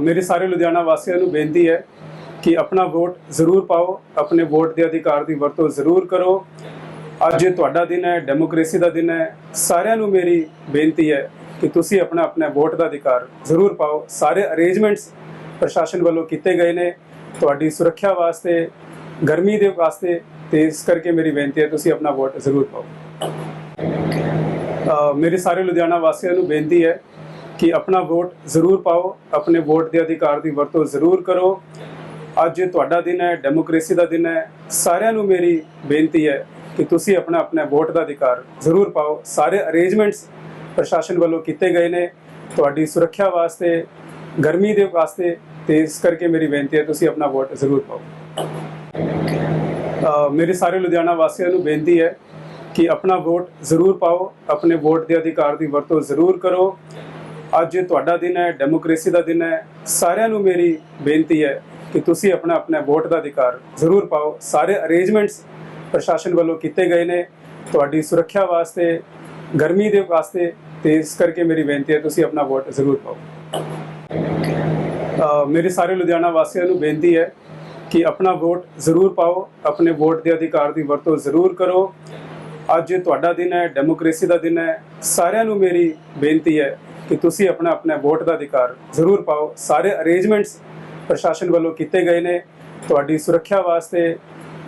ਮੇਰੇ ਸਾਰੇ ਲੁਧਿਆਣਾ ਵਾਸੀਆਂ ਨੂੰ ਬੇਨਤੀ ਹੈ ਕਿ ਆਪਣਾ ਵੋਟ ਜ਼ਰੂਰ ਪਾਓ, ਆਪਣੇ ਵੋਟ ਦੇ ਅਧਿਕਾਰ ਦੀ ਵਰਤੋਂ ਜ਼ਰੂਰ ਕਰੋ। ਅੱਜ ਤੁਹਾਡਾ ਦਿਨ ਹੈ ਡੈਮੋਕ੍ਰੇਸੀ ਦਾ ਦਿਨ ਹੈ। ਸਾਰਿਆਂ ਨੂੰ ਮੇਰੀ ਬੇਨਤੀ ਹੈ ਕਿ ਤੁਸੀਂ ਆਪਣਾ ਆਪਣਾ ਵੋਟ ਦਾ ਅਧਿਕਾਰ ਜ਼ਰੂਰ ਪਾਓ। ਸਾਰੇ ਅਰੇਂਜਮੈਂਟਸ ਪ੍ਰਸ਼ਾਸਨ ਵੱਲੋਂ ਕੀਤੇ ਗਏ ਨੇ। ਤੁਹਾਡੀ ਸੁਰੱਖਿਆ ਵਾਸਤੇ, ਗਰਮੀ ਦੇ ਵਾਸਤੇ ਤੇ ਇਸ ਕਰਕੇ ਮੇਰੀ ਬੇਨਤੀ ਹੈ ਤੁਸੀਂ ਆਪਣਾ ਵੋਟ ਜ਼ਰੂਰ ਪਾਓ। ਮੇਰੇ ਸਾਰੇ ਲੁਧਿਆਣਾ ਵਾਸੀਆਂ ਨੂੰ ਬੇਨਤੀ ਹੈ ਕਿ ਆਪਣਾ ਵੋਟ ਜ਼ਰੂਰ ਪਾਓ, ਆਪਣੇ ਵੋਟ ਦੇ ਅਧਿਕਾਰ ਦੀ ਵਰਤੋਂ ਜ਼ਰੂਰ ਕਰੋ। ਅੱਜ ਤੁਹਾਡਾ ਦਿਨ ਹੈ ਡੈਮੋਕ੍ਰੇਸੀ ਦਾ ਦਿਨ ਹੈ। ਸਾਰਿਆਂ ਨੂੰ ਮੇਰੀ ਬੇਨਤੀ ਹੈ ਕਿ ਤੁਸੀਂ ਆਪਣਾ ਆਪਣਾ ਵੋਟ ਦਾ ਅਧਿਕਾਰ ਜ਼ਰੂਰ ਪਾਓ। ਸਾਰੇ ਅਰੇਂਜਮੈਂਟਸ ਪ੍ਰਸ਼ਾਸਨ ਵੱਲੋਂ ਕੀਤੇ ਗਏ ਨੇ। ਤੁਹਾਡੀ ਸੁਰੱਖਿਆ ਵਾਸਤੇ, ਗਰਮੀ ਦੇ ਵਾਸਤੇ ਤੇ ਇਸ ਕਰਕੇ ਮੇਰੀ ਬੇਨਤੀ ਹੈ ਤੁਸੀਂ ਆਪਣਾ ਵੋਟ ਜ਼ਰੂਰ ਪਾਓ। ਮੇਰੇ ਸਾਰੇ ਲੁਧਿਆਣਾ ਵਾਸੀਆਂ ਨੂੰ ਬੇਨਤੀ ਹੈ ਕਿ ਆਪਣਾ ਵੋਟ ਜ਼ਰੂਰ ਪਾਓ, ਆਪਣੇ ਵੋਟ ਦੇ ਅਧਿਕਾਰ ਦੀ ਵਰਤੋਂ ਜ਼ਰੂਰ ਕਰੋ। ਅੱਜ ਤੁਹਾਡਾ ਦਿਨ ਹੈ ਡੈਮੋਕ੍ਰੇਸੀ ਦਾ ਦਿਨ ਹੈ। ਸਾਰਿਆਂ ਨੂੰ ਮੇਰੀ ਬੇਨਤੀ ਹੈ ਕਿ ਤੁਸੀਂ ਆਪਣਾ ਆਪਣਾ ਵੋਟ ਦਾ ਅਧਿਕਾਰ ਜ਼ਰੂਰ ਪਾਓ। ਸਾਰੇ ਅਰੇਂਜਮੈਂਟਸ ਪ੍ਰਸ਼ਾਸਨ ਵੱਲੋਂ ਕੀਤੇ ਗਏ ਨੇ। ਤੁਹਾਡੀ ਸੁਰੱਖਿਆ ਵਾਸਤੇ, ਗਰਮੀ ਦੇ ਵਾਸਤੇ ਤੇ ਇਸ ਕਰਕੇ ਮੇਰੀ ਬੇਨਤੀ ਹੈ, ਤੁਸੀਂ ਆਪਣਾ ਵੋਟ ਜ਼ਰੂਰ ਪਾਓ। ਮੇਰੇ ਸਾਰੇ ਲੁਧਿਆਣਾ ਵਾਸੀਆਂ ਨੂੰ ਬੇਨਤੀ ਹੈ ਕਿ ਆਪਣਾ ਵੋਟ ਜ਼ਰੂਰ ਪਾਓ। ਆਪਣੇ ਵੋਟ ਦੇ ਅਧਿਕਾਰ ਦੀ ਵਰਤੋਂ ਜ਼ਰੂਰ ਕਰੋ। ਅੱਜ ਤੁਹਾਡਾ ਦਿਨ ਹੈ ਡੈਮੋਕ੍ਰੇਸੀ ਦਾ ਦਿਨ ਹੈ। ਸਾਰਿਆਂ ਨੂੰ ਮੇਰੀ ਬੇਨਤੀ ਹੈ ਕਿ ਤੁਸੀਂ ਆਪਣਾ ਆਪਣਾ ਵੋਟ ਦਾ ਅਧਿਕਾਰ ਜ਼ਰੂਰ ਪਾਓ। ਸਾਰੇ ਅਰੇਂਜਮੈਂਟਸ ਪ੍ਰਸ਼ਾਸਨ ਵੱਲੋਂ ਕੀਤੇ ਗਏ ਨੇ। ਤੁਹਾਡੀ ਸੁਰੱਖਿਆ ਵਾਸਤੇ,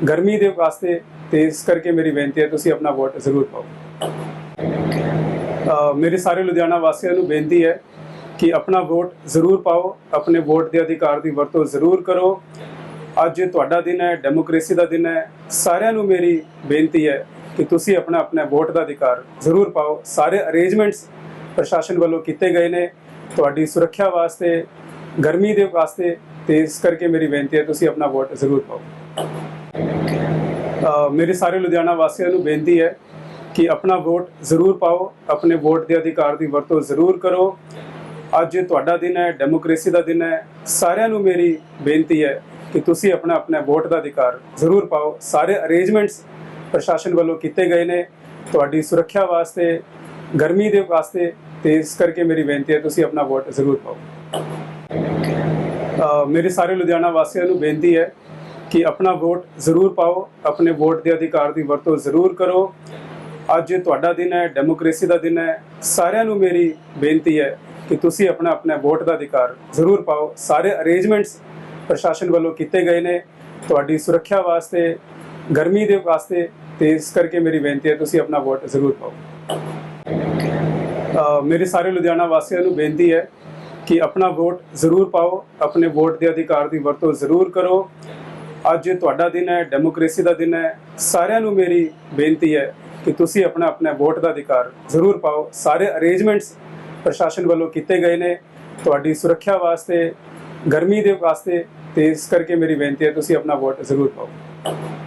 ਗਰਮੀ ਦੇ ਵਾਸਤੇ ਤੇ ਇਸ ਕਰਕੇ ਮੇਰੀ ਬੇਨਤੀ ਹੈ, ਤੁਸੀਂ ਆਪਣਾ ਵੋਟ ਜ਼ਰੂਰ ਪਾਓ। ਮੇਰੇ ਸਾਰੇ ਲੁਧਿਆਣਾ ਵਾਸੀਆਂ ਨੂੰ ਬੇਨਤੀ ਹੈ ਕਿ ਆਪਣਾ ਵੋਟ ਜ਼ਰੂਰ ਪਾਓ, ਆਪਣੇ ਵੋਟ ਦੇ ਅਧਿਕਾਰ ਦੀ ਵਰਤੋਂ ਜ਼ਰੂਰ ਕਰੋ। ਅੱਜ ਤੁਹਾਡਾ ਦਿਨ ਹੈ, ਡੈਮੋਕ੍ਰੇਸੀ ਦਾ ਦਿਨ ਹੈ। ਸਾਰਿਆਂ ਨੂੰ ਮੇਰੀ ਬੇਨਤੀ ਹੈ ਕਿ ਤੁਸੀਂ ਆਪਣਾ ਆਪਣਾ ਵੋਟ ਦਾ ਅਧਿਕਾਰ ਜ਼ਰੂਰ ਪਾਓ। ਸਾਰੇ ਅਰੇਂਜਮੈਂਟਸ ਪ੍ਰਸ਼ਾਸਨ ਵੱਲੋਂ ਕੀਤੇ ਗਏ ਨੇ। ਤੁਹਾਡੀ ਸੁਰੱਖਿਆ ਵਾਸਤੇ, ਗਰਮੀ ਦੇ ਵਾਸਤੇ, ਤੇ ਇਸ ਕਰਕੇ ਮੇਰੀ ਬੇਨਤੀ ਹੈ, ਤੁਸੀਂ ਆਪਣਾ ਵੋਟ ਜ਼ਰੂਰ ਪਾਓ। ਮੇਰੇ ਸਾਰੇ ਲੁਧਿਆਣਾ ਵਾਸੀਆਂ ਨੂੰ ਬੇਨਤੀ ਹੈ ਕਿ ਆਪਣਾ ਵੋਟ ਜ਼ਰੂਰ ਪਾਓ, ਆਪਣੇ ਵੋਟ ਦੇ ਅਧਿਕਾਰ ਦੀ ਵਰਤੋਂ ਜ਼ਰੂਰ ਕਰੋ। ਅੱਜ ਤੁਹਾਡਾ ਦਿਨ ਹੈ, ਡੈਮੋਕ੍ਰੇਸੀ ਦਾ ਦਿਨ ਹੈ। ਸਾਰਿਆਂ ਨੂੰ ਮੇਰੀ ਬੇਨਤੀ ਹੈ ਕਿ ਤੁਸੀਂ ਆਪਣਾ ਆਪਣਾ ਵੋਟ ਦਾ ਅਧਿਕਾਰ ਜ਼ਰੂਰ ਪਾਓ। ਸਾਰੇ ਅਰੇਂਜਮੈਂਟਸ ਪ੍ਰਸ਼ਾਸਨ ਵੱਲੋਂ ਕੀਤੇ ਗਏ ਨੇ। ਤੁਹਾਡੀ ਸੁਰੱਖਿਆ ਵਾਸਤੇ ਗਰਮੀ ਦੇ ਵਾਸਤੇ ਤੇ ਇਸ ਕਰਕੇ ਮੇਰੀ ਬੇਨਤੀ ਹੈ, ਤੁਸੀਂ ਆਪਣਾ ਵੋਟ ਜ਼ਰੂਰ ਪਾਓ। ਮੇਰੇ ਸਾਰੇ ਲੁਧਿਆਣਾ ਵਾਸੀਆਂ ਨੂੰ ਬੇਨਤੀ ਹੈ ਕਿ ਆਪਣਾ ਵੋਟ ਜ਼ਰੂਰ ਪਾਓ, ਆਪਣੇ ਵੋਟ ਦੇ ਅਧਿਕਾਰ ਦੀ ਵਰਤੋਂ ਜ਼ਰੂਰ ਕਰੋ। ਅੱਜ ਤੁਹਾਡਾ ਦਿਨ ਹੈ ਡੈਮੋਕ੍ਰੇਸੀ ਦਾ ਦਿਨ ਹੈ। ਸਾਰਿਆਂ ਨੂੰ ਮੇਰੀ ਬੇਨਤੀ ਹੈ ਕਿ ਤੁਸੀਂ ਆਪਣਾ ਆਪਣਾ ਵੋਟ ਦਾ ਅਧਿਕਾਰ ਜ਼ਰੂਰ ਪਾਓ। ਸਾਰੇ ਅਰੇਂਜਮੈਂਟਸ ਪ੍ਰਸ਼ਾਸਨ ਵੱਲੋਂ ਕੀਤੇ ਗਏ ਨੇ ਤੁਹਾਡੀ ਸੁਰੱਖਿਆ ਵਾਸਤੇ, ਗਰਮੀ ਦੇ ਵਾਸਤੇ ਤੇ ਇਸ ਕਰਕੇ ਮੇਰੀ ਬੇਨਤੀ ਹੈ, ਤੁਸੀਂ ਆਪਣਾ ਵੋਟ ਜ਼ਰੂਰ ਪਾਓ। ਮੇਰੇ ਸਾਰੇ ਲੁਧਿਆਣਾ ਵਾਸੀਆਂ ਨੂੰ ਬੇਨਤੀ ਹੈ ਕਿ ਆਪਣਾ ਵੋਟ ਜ਼ਰੂਰ ਪਾਓ, ਆਪਣੇ ਵੋਟ ਦੇ ਅਧਿਕਾਰ ਦੀ ਵਰਤੋਂ ਜ਼ਰੂਰ ਕਰੋ। ਅੱਜ ਤੁਹਾਡਾ ਦਿਨ ਹੈ, ਡੈਮੋਕ੍ਰੇਸੀ ਦਾ ਦਿਨ ਹੈ। ਸਾਰਿਆਂ ਨੂੰ ਮੇਰੀ ਬੇਨਤੀ ਹੈ ਕਿ ਤੁਸੀਂ ਆਪਣਾ ਆਪਣਾ ਵੋਟ ਦਾ ਅਧਿਕਾਰ ਜ਼ਰੂਰ ਪਾਓ। ਸਾਰੇ ਅਰੇਂਜਮੈਂਟਸ ਪ੍ਰਸ਼ਾਸਨ ਵੱਲੋਂ ਕੀਤੇ ਗਏ ਨੇ। ਤੁਹਾਡੀ ਸੁਰੱਖਿਆ ਵਾਸਤੇ, ਗਰਮੀ ਦੇ ਵਾਸਤੇ ਤੇ ਇਸ ਕਰਕੇ ਮੇਰੀ ਬੇਨਤੀ ਹੈ ਤੁਸੀਂ ਆਪਣਾ ਵੋਟ ਜ਼ਰੂਰ ਪਾਓ।